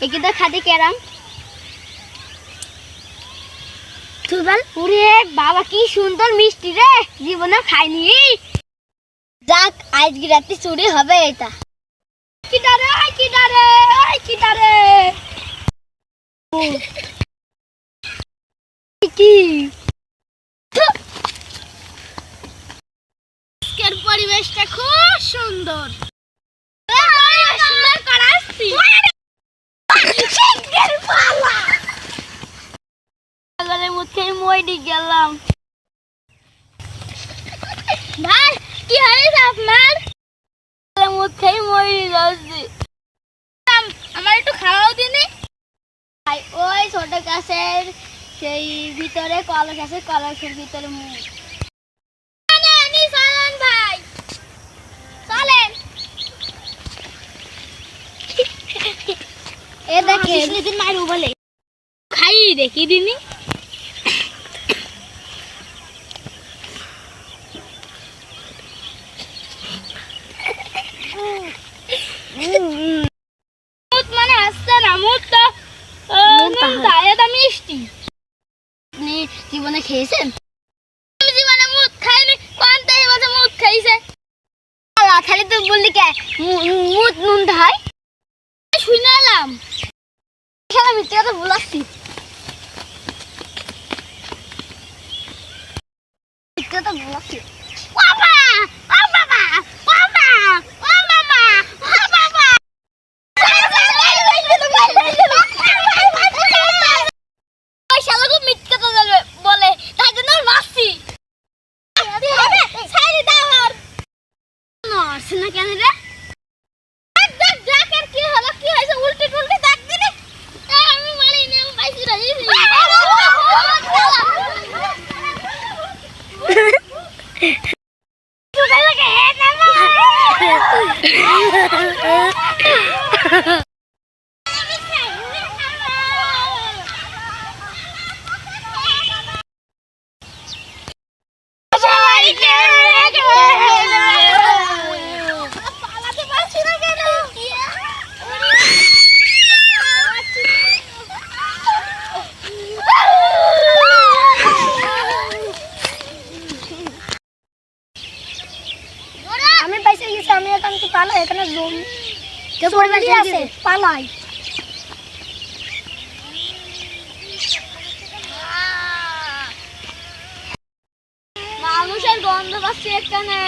একে তো ওরে বাবা, কি সুন্দর মিষ্টি রে। জীবনে খাইনি। যাক, আজকে রাতে চুরি হবে এটা। পরিবেশটা খুব সুন্দর। মুখে মইডি গেলাম ভাই কি হয়েছে আপনার? পাগলের মুখেই মইডি যাচ্ছি আমার একটু খাওয়াও দিনি। ভাই ওই ছোট গাছের সেই ভিতরে কলা গাছের কলা গাছের ভিতরে মুখ। এ দিন মারু বলে। খাই দেখি দিনি মুত মানে আসছে না মুত তো দায়াটা মিষ্টি। আপনি জীবনে খেয়েছেন? আমি জীবনে মুত খাইনি, কোনটা এবছর মুত খাইছে? খালি তো বললি কে? মু- মুত নুন ধাই শুনে এলাম। খেলা মিথ্যে কথা বলাচ্ছি। মিথ্যে কথা বলাচ্ছি বাবা ও বাবা ও বাবা ও বাবা ও বাবা ওই শালাকে মিথ্যে কথা বলবে বলে তাই জন্য ওর মারছি ছাড়ি দাও আর নড়ছে না কেন রে দেখ দেখ দেখ আর কি হলো কি হয়েছে উল্টে টুল্টে দেখ দিলে আমি মারি নি আমি পাইছি রে পালাতে পারছি না কেন আমি পাইছে গেছি আমি এখান থেকে পালাই? এখানে জমি চল্লিশ আছে পালাই। মানুষের গন্ধ পাচ্ছি এখানে।